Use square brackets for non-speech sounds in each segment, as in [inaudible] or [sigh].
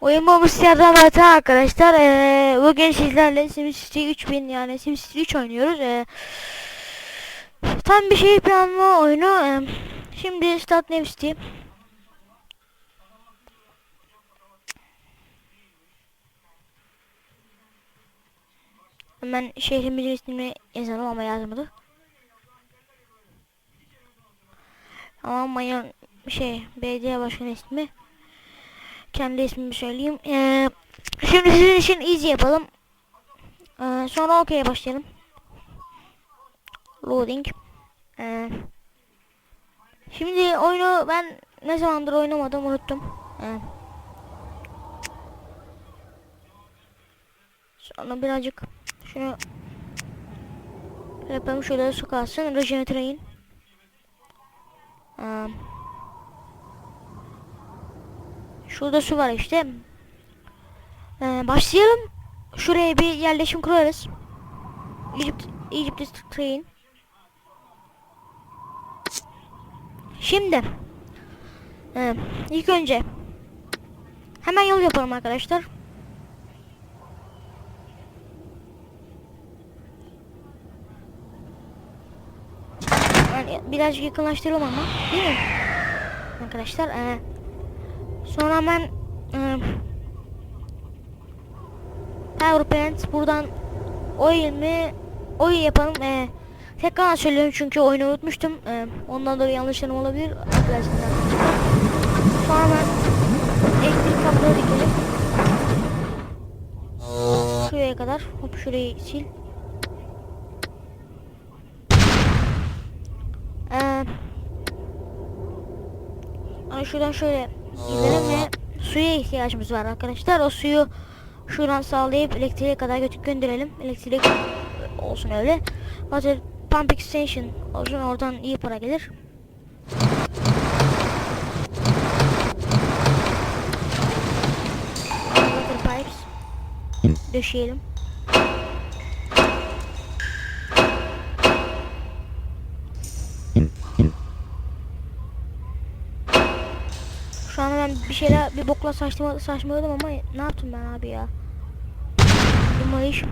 Oyun babası yerden zaten arkadaşlar. Ee, bugün sizlerle SimCity 3000 yani SimCity 3 oynuyoruz. Ee, tam bir şey planlama oyunu. Ee, şimdi Start New City. Hemen şehrimizin ismini yazalım ama yazmadı. Ama Mayan şey belediye başkanı ismi. Kendi ismimi söyleyeyim. Ee, şimdi sizin için easy yapalım. Ee, sonra okey'e başlayalım. Loading. Ee, şimdi oyunu ben ne zamandır oynamadım unuttum. Ee, sonra birazcık şunu yapalım şöyle su kalsın. Regenetrate'in. Ee, Şurada su var işte. Ee, başlayalım. Şuraya bir yerleşim kurarız. Egypt, Egypt train. Şimdi ee, ilk önce hemen yol yapalım arkadaşlar. Yani birazcık yakınlaştıralım ama değil mi? Arkadaşlar ee, Sonra ben e, PowerPoint buradan oyun mi oyun yapalım. E, tekrar söylüyorum çünkü oyunu unutmuştum. E, ondan dolayı yanlışlarım olabilir arkadaşlar. Sonra ben elektrik kabloları dikelim. Şuraya kadar. Hop şurayı sil. Ee, şuradan şöyle gidelim ve suya ihtiyacımız var arkadaşlar. O suyu şuradan sağlayıp elektriğe kadar gönderelim. Elektrik olsun öyle. Water pump extension olsun oradan iyi para gelir. Water pipes döşeyelim. Bir bokla saçma saçmaladım ama ne yaptım ben abi ya? Demolish.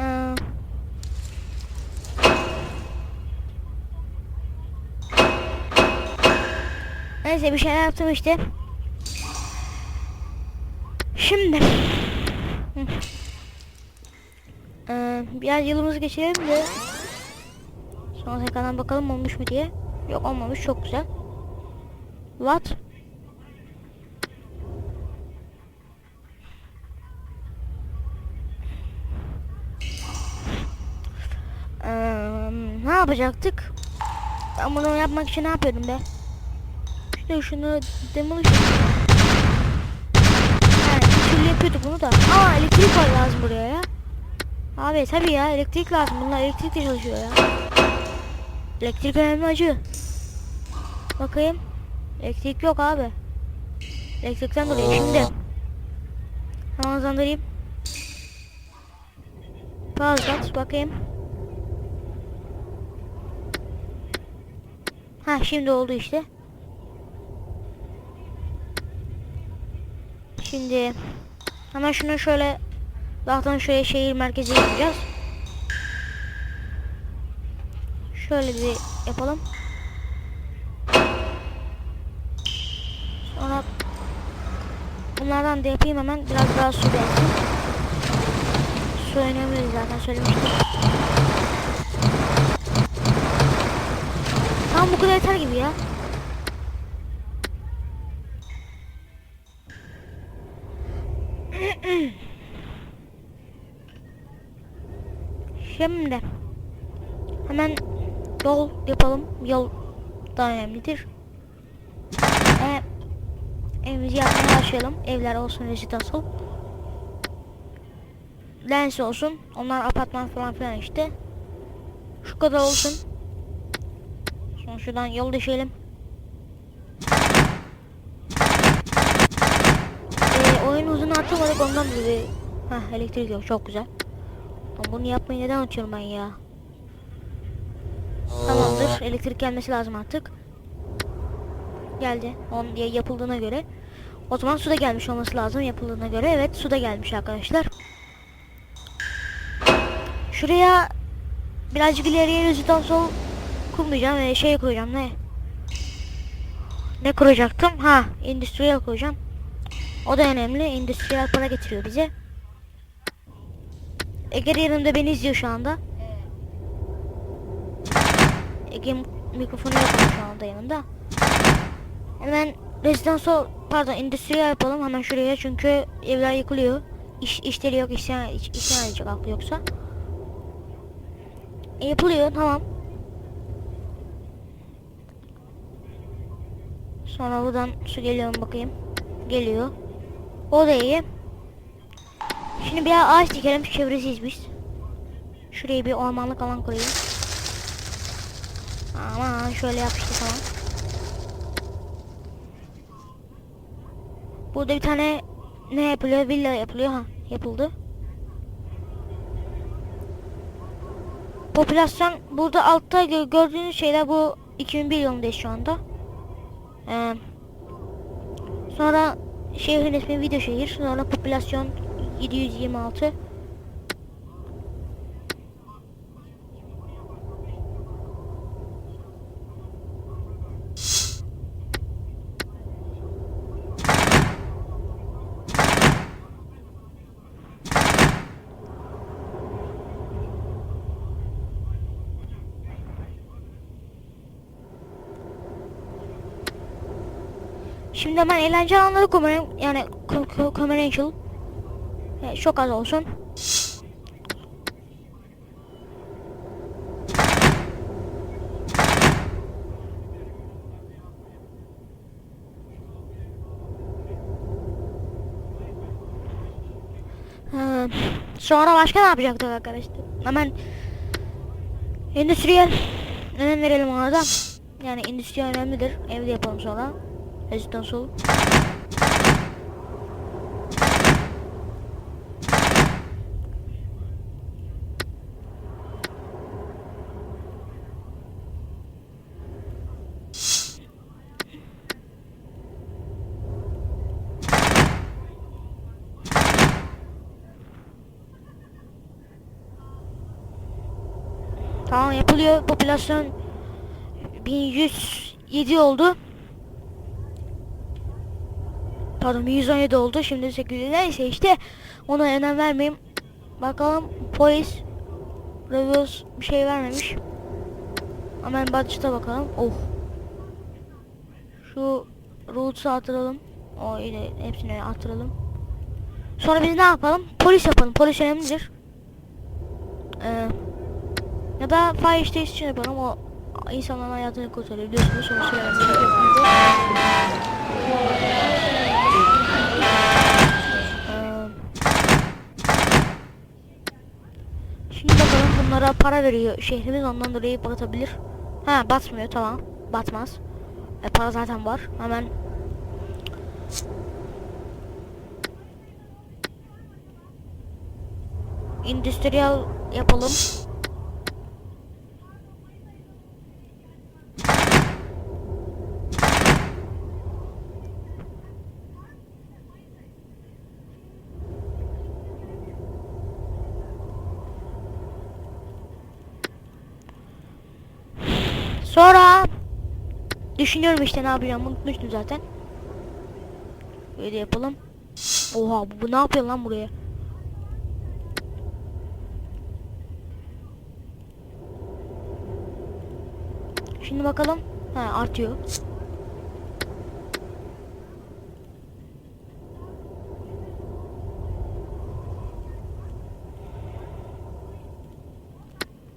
Ee, Neyse bir şeyler yaptım işte. Şimdi. Ee, biraz yılımızı geçirelim de Sonra tekrardan bakalım olmuş mu diye. Yok olmamış çok güzel. What? Ee, ne yapacaktık? Ben bunu yapmak için ne yapıyordum be? İşte şunu demolish. Ha, bir yapıyorduk bunu da. Aa elektrik var lazım buraya ya. Abi tabii ya elektrik lazım. Bunlar elektrikle çalışıyor ya. Elektrik önemli acı. Bakayım. Elektrik yok abi. Elektrikten dolayı şimdi. Hemen hızlandırayım. Pause bakayım. Ha şimdi oldu işte. Şimdi hemen şunu şöyle zaten şöyle şehir merkezi yapacağız. Şöyle bir yapalım. Sonra bunlardan da yapayım hemen biraz daha su gelsin. Su önemli zaten söylemiştim. Tamam bu kadar yeter gibi ya. [clears throat] Şimdi hemen yol yapalım. Yol daha önemlidir. Ee, evimizi yapmaya başlayalım. Evler olsun residence Lens olsun. Onlar apartman falan filan işte. Şu kadar olsun. Sonra şuradan yol düşelim. Ee, oyun uzun atamadık ondan dolayı. Hah elektrik yok çok güzel. Ama bunu yapmayı neden unutuyorum ben ya? Elektrik gelmesi lazım artık. geldi. On diye yapıldığına göre. O zaman su da gelmiş olması lazım yapıldığına göre. Evet su da gelmiş arkadaşlar. Şuraya birazcık ileriye rüzgardan sol kurmayacağım ve şey koyacağım ne? Ne kuracaktım? Ha, endüstriyel koyacağım. O da önemli. Endüstriyel para getiriyor bize. Ege de yanımda beni izliyor şu anda. Ege mikrofonu yok şu anda yanında. Hemen rezidansal pardon endüstriyel yapalım hemen şuraya çünkü evler yıkılıyor. İş, işleri yok işten, iş, işten edecek aklı yoksa. E, yapılıyor tamam. Sonra buradan su geliyor mu bakayım. Geliyor. O da iyi. Şimdi bir ağaç dikelim çevresiyiz biz. Şuraya bir ormanlık alan koyayım. Aman şöyle yap işte tamam. Burada bir tane ne yapılıyor? Villa yapılıyor ha. Yapıldı. Popülasyon burada altta gö- gördüğünüz şeyler bu 2001 yılındayız şu anda. Ee, sonra şehrin ismi video şehir. Sonra popülasyon 726. Şimdi hemen eğlence alanları koyayım. Yani co- co- commercial. Evet, çok az olsun. Ee, sonra başka ne yapacaktık arkadaşlar? Hemen endüstriyel önem verelim ona da. Yani endüstriyel önemlidir. Evde yapalım sonra. Residential. Tamam yapılıyor. Popülasyon 1107 oldu. Pardon 117 oldu. Şimdi 800 neyse işte ona önem vermeyeyim. Bakalım polis reviews bir şey vermemiş. Hemen budget'a bakalım. Oh. Şu roots'u attıralım. O ile hepsini attıralım. Sonra biz ne yapalım? Polis yapalım. Polis önemlidir. Ee, ya da fire station yapalım. O insanların hayatını kurtarıyor. Biliyorsunuz onu söylemem gerekiyor. Ee, Şimdi bunlara para veriyor şehrimiz ondan dolayı batabilir. Ha batmıyor tamam. Batmaz. E, para zaten var. Hemen Endüstriyel yapalım. Sonra düşünüyorum işte ne yapacağım unutmuştum zaten. Böyle yapalım. Oha bu, bu ne yapıyor lan buraya? Şimdi bakalım. Ha artıyor.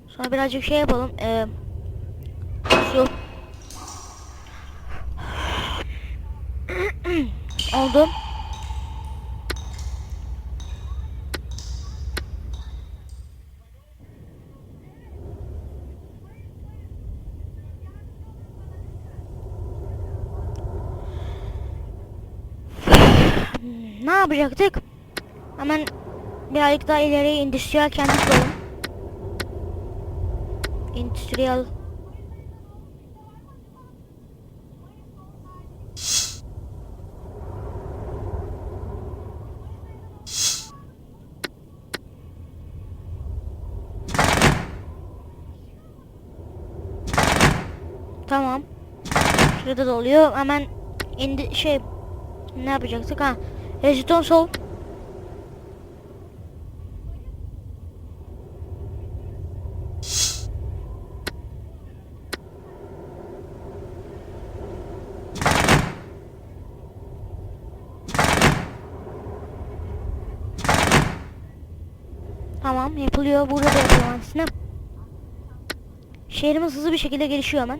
Sonra birazcık şey yapalım. Ee, su. Oldu. Hmm, ne yapacaktık? Hemen birazcık daha ileriye endüstriyel kent koyalım. Endüstriyel Tamam. Şurada da oluyor. Hemen indi şey ne yapacaktık ha? Rejiton sol. Tamam yapılıyor. Burada da aynısını. Şehrimiz hızlı bir şekilde gelişiyor hemen.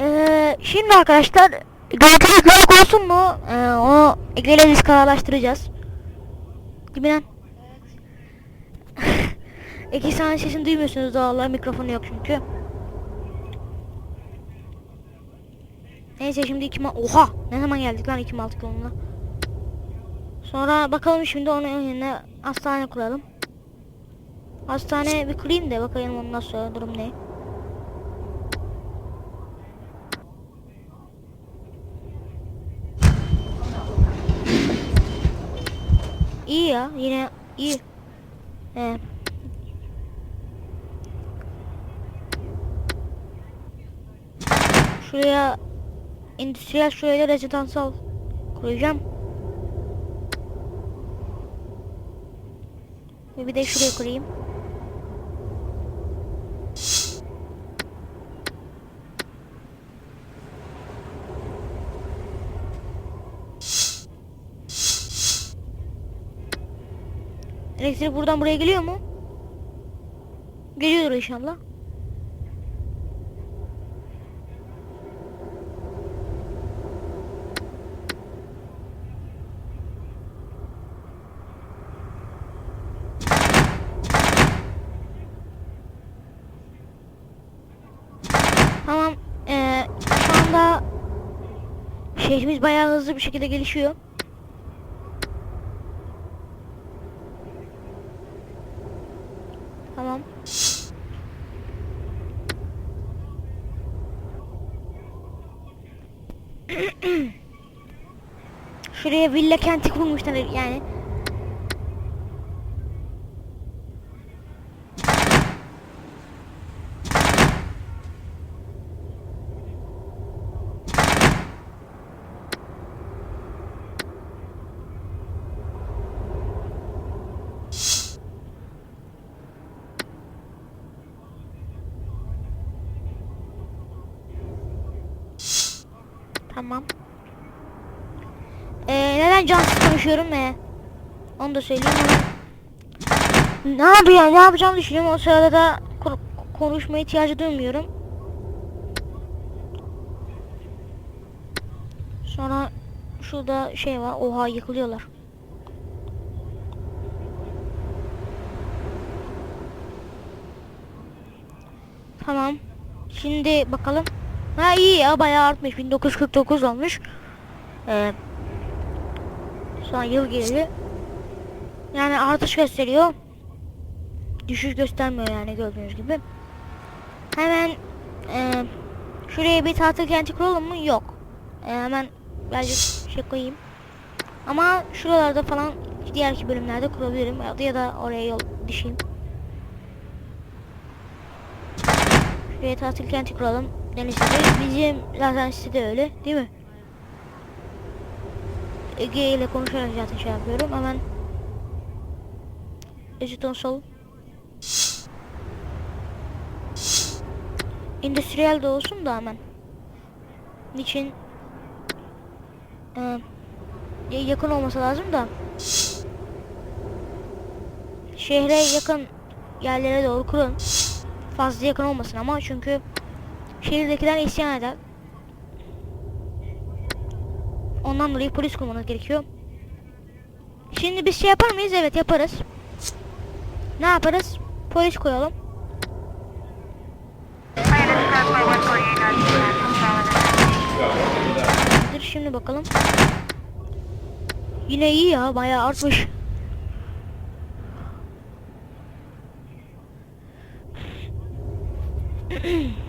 Ee, şimdi arkadaşlar görüntülü balık olsun mu? Ee, onu ekleyeceğiz kararlaştıracağız. Değil mi lan? [laughs] İki saniye sesini duymuyorsunuz doğal olarak mikrofonu yok çünkü. Neyse şimdi 2 Oha! Ne zaman geldik lan 2 altı yoluna? Sonra bakalım şimdi onun yerine hastane kuralım. Hastane bir kurayım da bakalım ondan sonra durum ne. İyi ya yine iyi. Ee, şuraya endüstriyel şuraya da rezidansal kuracağım. Ve bir de şuraya kurayım. Elektrik buradan buraya geliyor mu? Geliyordur inşallah. Tamam. Ee, şu anda şehrimiz bayağı hızlı bir şekilde gelişiyor. Tamam. Şuraya villa kenti kurmuşlar yani. Tamam. Ee, neden cansız konuşuyorum ee? Onu da söyleyeyim. Ne yapıyor? Ne yapacağımı düşünüyorum. O sırada da ko- konuşmaya ihtiyacı duymuyorum. Sonra şurada şey var. Oha yıkılıyorlar. Tamam. Şimdi bakalım. Ha iyi ya bayağı artmış. 1949 olmuş. Ee, an yıl geliyor. Yani artış gösteriyor. Düşüş göstermiyor yani gördüğünüz gibi. Hemen e, şuraya bir tatil kenti kuralım mı? Yok. E, hemen birazcık şey koyayım. Ama şuralarda falan diğer bölümlerde kurabilirim. Ya da, ya da oraya yol düşeyim. Şuraya tatil kenti kuralım. Denizli'de. Bizim zaten sitede öyle değil mi? Ege ile konuşarak zaten şey yapıyorum. Hemen Ejiton sol. Endüstriyel de olsun da hemen. Niçin? Ee, ya- yakın olması lazım da. Şehre yakın yerlere doğru kurun. Fazla yakın olmasın ama çünkü şehirdekiler isyan eder. Ondan dolayı polis kurmanız gerekiyor. Şimdi biz şey yapar mıyız? Evet yaparız. Ne yaparız? Polis koyalım. Dur şimdi bakalım. Yine iyi ya bayağı artmış. [clears throat]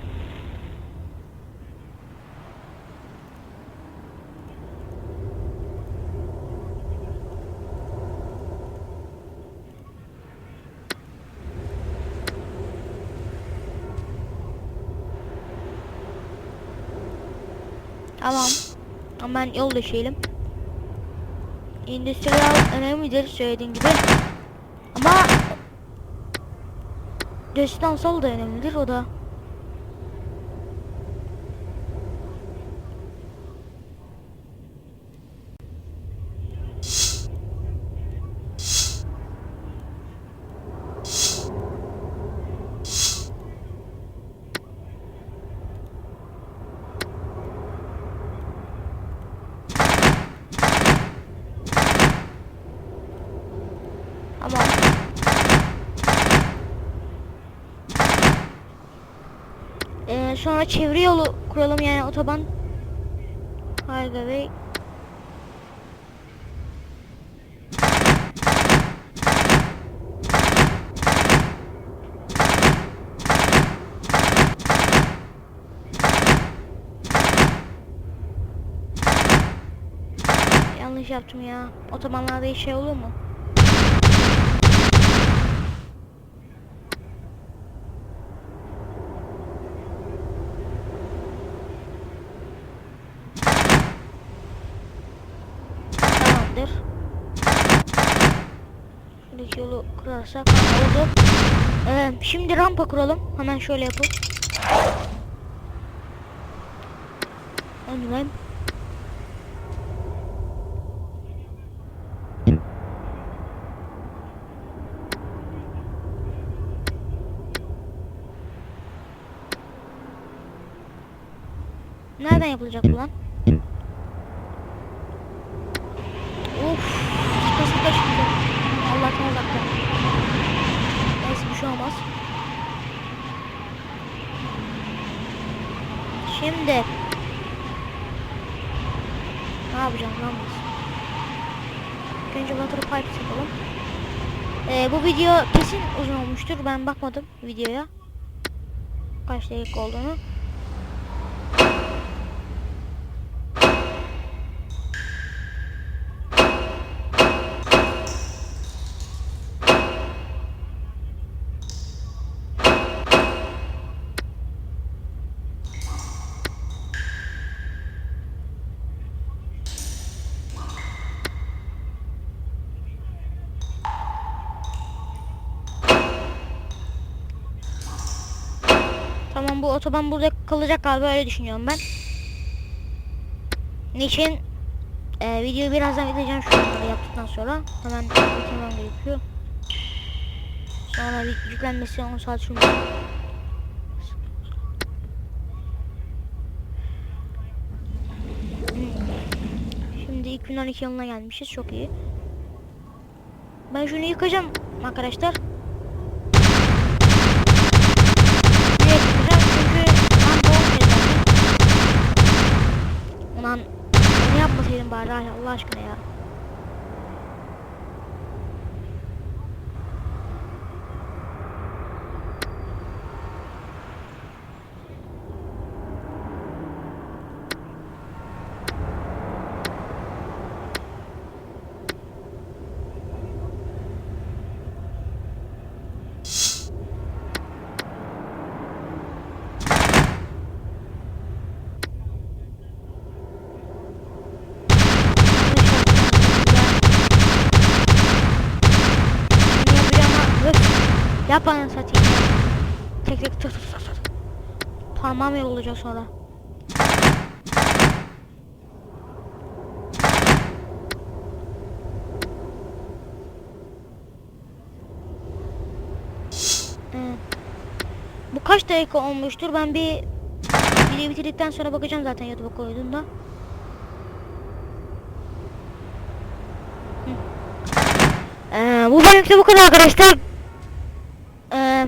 Tamam. Hemen yol döşeyelim. Endüstriyel önemlidir söylediğin gibi. Ama destansal da önemlidir o da. Ama Ee, sonra çevre yolu kuralım yani otoban Highway Yanlış yaptım ya. Otobanlarda şey olur mu? Kurarsak oldu. Ee, şimdi rampa kuralım. Hemen şöyle yapıp. Önüme. Nereden yapılacak bu lan? Of, sıkı sıkı şimdi. Allah'tan uzakta. Neyse bir şey olmaz. Şimdi ne yapacağım lan biz? İlk Önce water pipes yapalım. Ee, bu video kesin uzun olmuştur. Ben bakmadım videoya. Kaç dakika olduğunu. Bu otoban burada kalacak galiba öyle düşünüyorum ben. Niçin e, videoyu birazdan edeceğim şunları yaptıktan sonra. Hemen bitirmem gerekiyor. Sonra yüklenmesi 10 saat sürmüyor. Şimdi 2012 yılına gelmişiz. Çok iyi. Ben şunu yıkacağım arkadaşlar. Niye yıkacağım? Çünkü ben doğum Ulan ne yapmasaydım bari Allah aşkına ya. Bana satayım. Tek tek tut tut. tut. Parmağım yorulacak sonra. Evet. Bu kaç dakika olmuştur? Ben bir videoyu bitirdikten sonra bakacağım zaten YouTube'a koyduğumda. Ee, bu bölümde bu kadar arkadaşlar. Ee,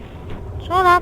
sonra